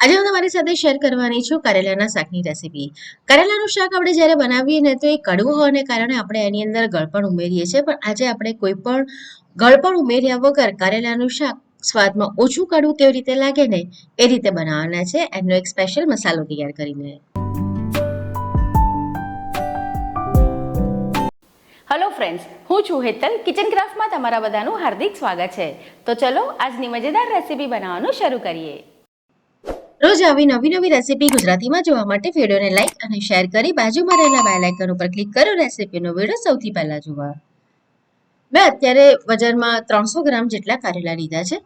આજે હું તમારી સાથે શેર કરવાની છું કરેલાના શાકની રેસીપી કરેલાનું શાક આપણે જ્યારે બનાવીએ ને તો એ કડવું હોવાને કારણે આપણે એની અંદર ગળપણ ઉમેરીએ છીએ. પણ આજે આપણે કોઈ પણ ગળપણ ઉમેર્યા વગર કરેલાનું શાક સ્વાદમાં ઓછું કડવું કેવી રીતે લાગે ને એ રીતે બનાવવાના છે. એનો એક સ્પેશિયલ મસાલો તૈયાર કરીને. હલો ફ્રેન્ડ્સ હું છું હેતલ. કિચન ક્રાફ્ટમાં તમારા બધાનું હાર્દિક સ્વાગત છે. તો ચલો, આજની મજેદાર રેસીપી બનાવવાનું શરૂ કરીએ. રોજ આવી નવી નવી રેસીપી ગુજરાતીમાં જોવા માટે વિડીયોને લાઈક અને શેર કરી બાજુમાં રહેલા બેલ આઇકન ઉપર ક્લિક કરો રેસીપીનો વીડિયો સૌથી પહેલા જોવા. મેં અત્યારે વજનમાં ત્રણસો ગ્રામ જેટલા કારેલા લીધા છે.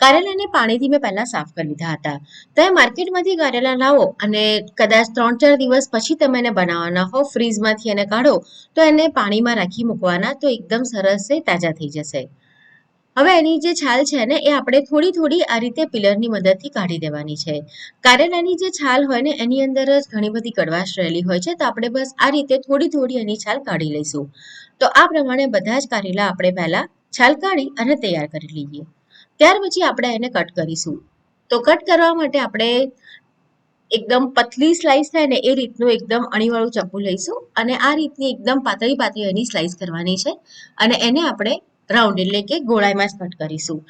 કારેલાને પાણીથી મેં પહેલાં સાફ કરી લીધા હતા. તમે માર્કેટમાંથી કારેલા લાવો અને કદાચ ત્રણ ચાર દિવસ પછી તમે એને બનાવવાના હો ફ્રીઝમાંથી એને કાઢો, તો એને પાણીમાં રાખી મૂકવાના તો એકદમ સરસ તાજા થઈ જશે. હવે એની જે છાલ છે ને, એ આપણે થોડી થોડી આ રીતે પિલરની મદદથી કાઢી દેવાની છે. કારેલાની જે છાલ હોય ને, એની અંદર જ ઘણી બધી કડવાશ રહેલી હોય છે, તો આપણે બસ આ રીતે થોડી થોડી એની છાલ કાઢી લઈશું. તો આ પ્રમાણે બધા જ કારેલા આપણે પહેલા છાલ કાઢી અને તૈયાર કરી લઈએ. ત્યાર પછી આપણે એને કટ કરીશું. તો કટ કરવા માટે આપણે એકદમ પતલી સ્લાઈસ થાય ને, એ રીતનું એકદમ અણીવાળું ચપ્પુ લઈશું અને આ રીતની એકદમ પાતળી પાતળી એની સ્લાઈસ કરવાની છે અને એને આપણે રાઉન્ડ એટલે કે ગોળાઈમાં જ કટ કરીશું.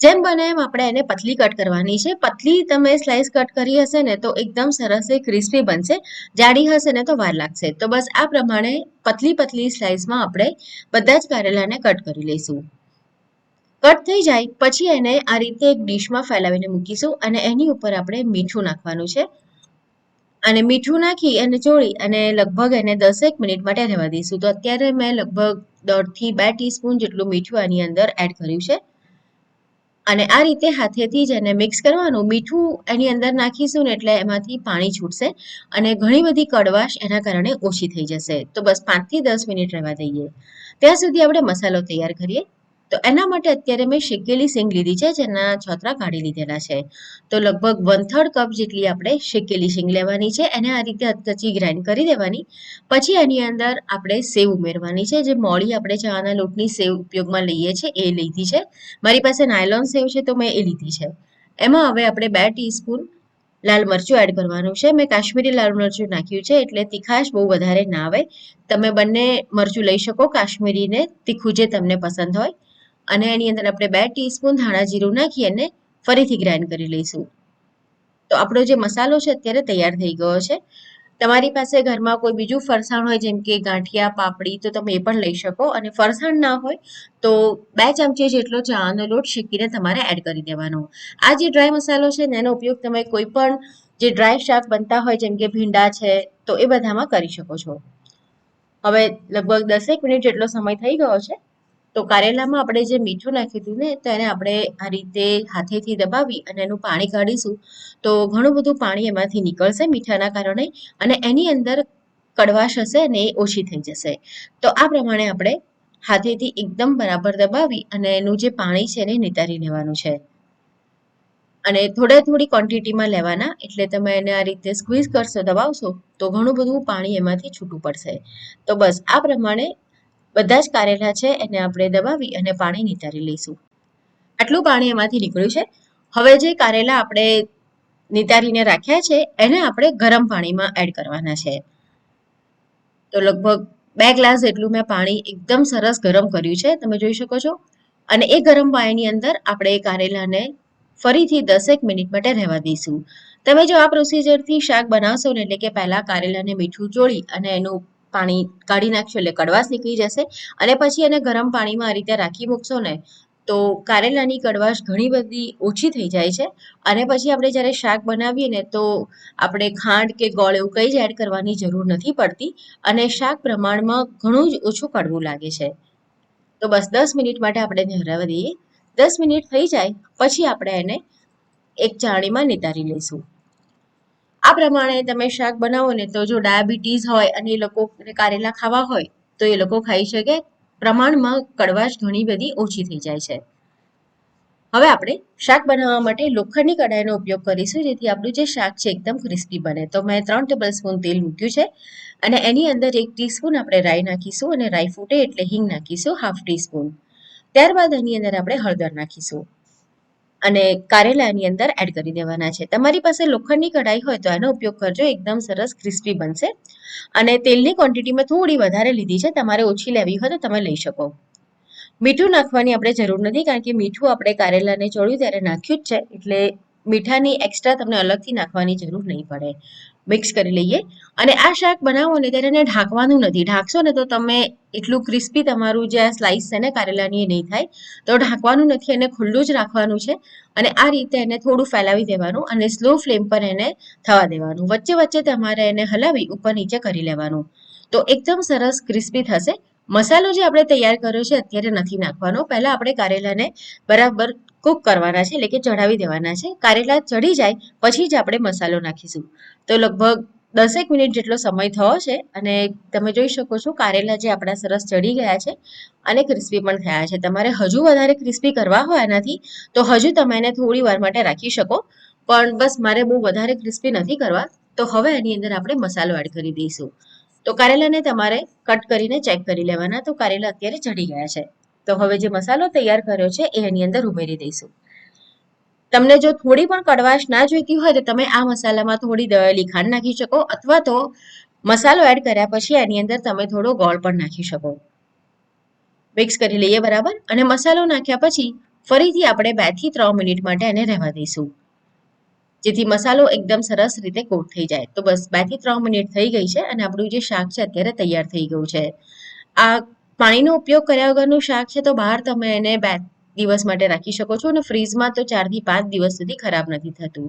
જેમ બને એમ આપણે એને પતલી કટ કરવાની છે. પતલી તમે સ્લાઈસ કટ કરી હશે ને તો એકદમ સરસ એ ક્રિસ્પી બનશે. જાડી હશે ને તો વાર લાગશે. તો બસ આ પ્રમાણે પતલી પતલી સ્લાઈસમાં આપણે બધા જ કારેલાને કટ કરી લઈશું. કટ થઈ જાય પછી એને આ રીતે એક ડીશમાં ફેલાવીને મૂકીશું અને એની ઉપર આપણે મીઠું નાખવાનું છે. અને મીઠું નાખી અને ચોળી અને લગભગ એને દસેક મિનિટ માટે રહેવા દઈશું. તો અત્યારે મેં લગભગ દોઢથી બે ટીસ્પૂન જેટલું મીઠું આની અંદર એડ કર્યું છે. અને આ રીતે હાથેથી જ એને મિક્સ કરવાનું. મીઠું એની અંદર નાખીશું ને એટલે એમાંથી પાણી છૂટશે અને ઘણી બધી કડવાશ એના કારણે ઓછી થઈ જશે. તો બસ પાંચથી દસ મિનિટ રહેવા દઈએ. ત્યાં સુધી આપણે મસાલો તૈયાર કરીએ. તો એના માટે અત્યારે મેં શેકેલી સિંગ લીધી છે, જેના છોતરા કાઢી લીધેલા છે. તો લગભગ વન થર્ડ કપ જેટલી આપણે શેકેલી સિંગ લેવાની છે, એને આ રીતે અધકચી ગ્રાઇન્ડ કરી દેવાની. પછી એની અંદર આપણે સેવ ઉમેરવાની છે, જે મોડી આપણે ચાના લોટની સેવ ઉપયોગમાં લઈએ છીએ એ લીધી છે. મારી પાસે નાયલોન સેવ છે, તો મેં એ લીધી છે. એમાં હવે આપણે બે ટીસ્પૂન લાલ મરચું એડ કરવાનું છે. મેં કાશ્મીરી લાલ મરચું નાખ્યું છે, એટલે તીખાશ બહુ વધારે ના આવે. તમે બંને મરચું લઈ શકો, કાશ્મીરીને તીખું જે તમને પસંદ હોય. અને એની અંદર આપણે બે ટીસ્પૂન ધાણા જીરું નાખી અને ફરીથી ગ્રાઇન્ડ કરી લઈશું. તો આપણો જે મસાલો છે અત્યારે તૈયાર થઈ ગયો છે. તમારી પાસે ઘરમાં કોઈ બીજું ફરસાણ હોય જેમ કે ગાંઠિયા, પાપડી, તો તમે એ પણ લઈ શકો. અને ફરસાણ ના હોય તો બે ચમચી જેટલો ચાનો લોટ શેકીને તમારે એડ કરી દેવાનો. આ જે ડ્રાય મસાલો છે એનો ઉપયોગ તમે કોઈ પણ જે ડ્રાય શાક બનતા હોય જેમ કે ભીંડા છે, તો એ બધામાં કરી શકો છો. હવે લગભગ દસેક મિનિટ જેટલો સમય થઈ ગયો છે. તો કારેલામાં આપણે જે મીઠું નાખ્યું હતું ને, તો એને આપણે આ રીતે હાથેથી દબાવી અને એનું પાણી કાઢીશું. તો ઘણું બધું પાણી એમાંથી નીકળશે મીઠાના કારણે અને એની અંદર કડવાશ હશે ને એ ઓછી થઈ જશે. તો આ પ્રમાણે આપણે હાથેથી એકદમ બરાબર દબાવી અને એનું જે પાણી છે એને નિતારી લેવાનું છે. અને થોડા થોડી ક્વોન્ટિટીમાં લેવાના, એટલે તમે એને આ રીતે સ્ક્વીઝ કરશો, દબાવશો, તો ઘણું બધું પાણી એમાંથી છૂટું પડશે. તો બસ આ પ્રમાણે બધા જ કારેલા છે, એને આપણે દબાવી અને પાણી નિતારી લઈશું. આટલું પાણી એમાંથી નીકળ્યું છે. હવે જે કારેલા આપણે નિતારીને રાખ્યા છે, એને આપણે ગરમ પાણીમાં એડ કરવાના છે. તો લગભગ બે ગ્લાસ જેટલું મેં પાણી એકદમ સરસ ગરમ કર્યું છે, તમે જોઈ શકો છો. અને એ ગરમ પાણીની અંદર આપણે એ કારેલાને ફરીથી દસેક મિનિટ માટે રહેવા દઈશું. તમે જો આ પ્રોસિજરથી શાક બનાવશો ને એટલે કે પહેલાં કારેલાને મીઠું ચોળી અને એનું પાણી કાઢી નાખશો એટલે કડવાશ નીકળી જશે. અને પછી એને ગરમ પાણીમાં આ રીતે રાખી મૂકશો ને, તો કારેલાની કડવાશ ઘણી બધી ઓછી થઈ જાય છે. અને પછી આપણે જ્યારે શાક બનાવીએ ને, તો આપણે ખાંડ કે ગોળ એવું કંઈ જ એડ કરવાની જરૂર નથી પડતી. અને શાક પ્રમાણમાં ઘણું જ ઓછું કડવું લાગે છે. તો બસ દસ મિનિટ માટે આપણે હરાવવા દઈએ. દસ મિનિટ થઈ જાય, પછી આપણે એને એક ચાણીમાં નિતારી લઈશું. આ પ્રમાણે તમે શાક બનાવો ને તો જો ડાયાબિટીસ હોય અને એ લોકો કારેલા ખાવા હોય, તો એ લોકો ખાઈ શકે. પ્રમાણમાં કડવાશ ઘણી બધી ઓછી થઈ જાય છે. હવે આપણે શાક બનાવવા માટે લોખંડની કડાઈનો ઉપયોગ કરીશું, જેથી આપણું જે શાક છે એકદમ ક્રિસ્પી બને. તો મેં ત્રણ ટેબલ સ્પૂન તેલ મૂક્યું છે અને એની અંદર એક ટીસ્પૂન આપણે રાઈ નાખીશું અને રાઈ ફૂટે એટલે હિંગ નાખીશું હાફ ટીસ્પૂન ત્યારબાદ એની અંદર આપણે હળદર નાખીશું. અને કારેલાની અંદર એડ કરી દેવાના છે. તમારી પાસે લોખંડની કઢાઈ હોય તો એનો ઉપયોગ કરજો, એકદમ સરસ ક્રિસ્પી બનશે. અને તેલની ક્વોન્ટિટી મેં થોડી વધારે લીધી છે, તમારે ઓછી લેવી હોય તો તમે લઈ શકો. મીઠું નાખવાની આપણે જરૂર નથી, કારણ કે મીઠું આપણે કારેલાને ચોળ્યું ત્યારે નાખ્યું જ છે, એટલે મીઠાની એક્સ્ટ્રા તમને અલગથી નાખવાની જરૂર નહીં પડે. મિક્સ કરી લઈએ. અને આ શાક બનાવો ને ત્યારે એને ઢાંકવાનું નથી. ઢાંકશો ને તો તમે એટલું ક્રિસ્પી તમારું જે આ સ્લાઇસ છે ને કારેલાની એ નહીં થાય. તો ઢાંકવાનું નથી, એને ખુલ્લું જ રાખવાનું છે. અને આ રીતે એને થોડું ફેલાવી દેવાનું અને સ્લો ફ્લેમ પર એને થવા દેવાનું. વચ્ચે વચ્ચે તમારે એને હલાવી ઉપર નીચે કરી લેવાનું. તો એકદમ સરસ ક્રિસ્પી થશે. મસાલો જે આપણે તૈયાર કર્યો છે, અત્યારે નથી નાખવાનો. પહેલા આપણે કારેલાને બરાબર કૂક કરવાના છે, એટલે કે ચઢાવી દેવાના છે. કારેલા ચડી જાય, પછી જ આપણે મસાલો નાખીશું. તો લગભગ દસેક મિનિટ જેટલો સમય થયો છે, અને તમે જોઈ શકો છો કારેલા જે આપણા સરસ ચડી ગયા છે, અને ક્રિસ્પી પણ થયા છે. તમારે હજુ વધારે ક્રિસ્પી કરવા હોય એનાથી તો હજુ તમે એને થોડી વાર માટે રાખી શકો. પણ બસ મારે બહુ વધારે ક્રિસ્પી નથી કરવા, તો હવે એની અંદર આપણે મસાલો એડ કરી દઈશું. તો કારેલાને તમારે કટ કરીને ચેક કરી લેવાના, તો કારેલા અત્યારે ચડી ગયા છે. તો હવે જે મસાલો તૈયાર કર્યો છે એ એની અંદર ઉમેરી દઈશું. તમને જો થોડી પણ કડવાશ ના જોઈતી હોય તો તમે આ મસાલામાં થોડી લીખાણ નાખી શકો અથવા તો મસાલો એડ કર્યા પછી એની અંદર તમે થોડો ગોળ પણ નાખી શકો. મિક્સ કરી લઈએ બરાબર અને મસાલો નાખ્યા પછી ફરીથી આપણે બેથી ત્રણ મિનિટ માટે એને રહેવા દઈશું. જેથી મસાલો એકદમ સરસ રીતે કોટ થઈ જાય. તો બસ બેથી ત્રણ મિનિટ થઈ ગઈ છે અને આપણું જે શાક છે અત્યારે તૈયાર થઈ ગયું છે. આ પાણીનો ઉપયોગ કર્યા વગરનું શાક છે તો બહાર તમે એને બે દિવસ માટે રાખી શકો છો અને ફ્રીજમાં તો ચારથી પાંચ દિવસ સુધી ખરાબ નથી થતું.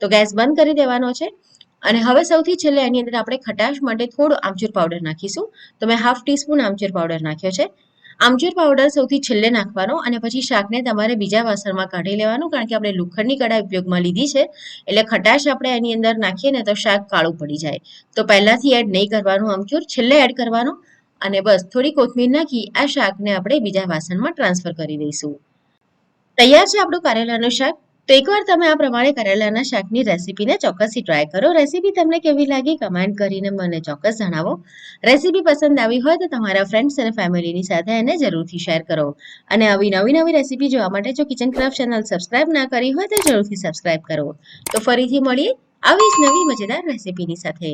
તો ગેસ બંધ કરી દેવાનો છે અને હવે સૌથી છેલ્લે એની અંદર આપણે ખટાશ માટે થોડો આમચૂર પાવડર નાખીશું. તો મેં હાફ ટીસ્પૂન આમચૂર પાવડર નાખ્યો છે. આમચૂર પાવડર સૌથી છેલ્લે નાખવાનો અને પછી શાકને તમારે બીજા વાસણમાં કાઢી લેવાનું કારણ કે આપણે લોખંડની કઢાઈ ઉપયોગમાં લીધી છે. એટલે ખટાશ આપણે એની અંદર નાખીએ ને તો શાક કાળું પડી જાય. તો પહેલાથી એડ નહીં કરવાનું આમચૂર, છેલ્લે એડ કરવાનું. અને બસ થોડી કોથમીર નાખી આ શાકને આપણે બીજા વાસણમાં ટ્રાન્સફર કરી દઈશું. તૈયાર છે આપણું કારેલાનું શાક? તો એકવાર તમે આ પ્રમાણે કરેલાના શાકની રેસીપીને ચોક્કસથી ટ્રાય કરો. રેસીપી તમને કેવી લાગી કમેન્ટ કરીને મને ચોક્કસ જણાવો. રેસીપી પસંદ આવી હોય તો તમારા ફ્રેન્ડ્સ અને ફેમિલીની સાથે એને જરૂરથી શેર કરો. અને આવી નવી નવી રેસીપી જોવા માટે જો કિચન ક્રાફ્ટ ચેનલ સબસ્ક્રાઇબ ના કરી હોય તો જરૂરથી સબસ્ક્રાઇબ કરો. તો ફરીથી મળીએ આવી જ નવી મજેદાર રેસીપીની સાથે.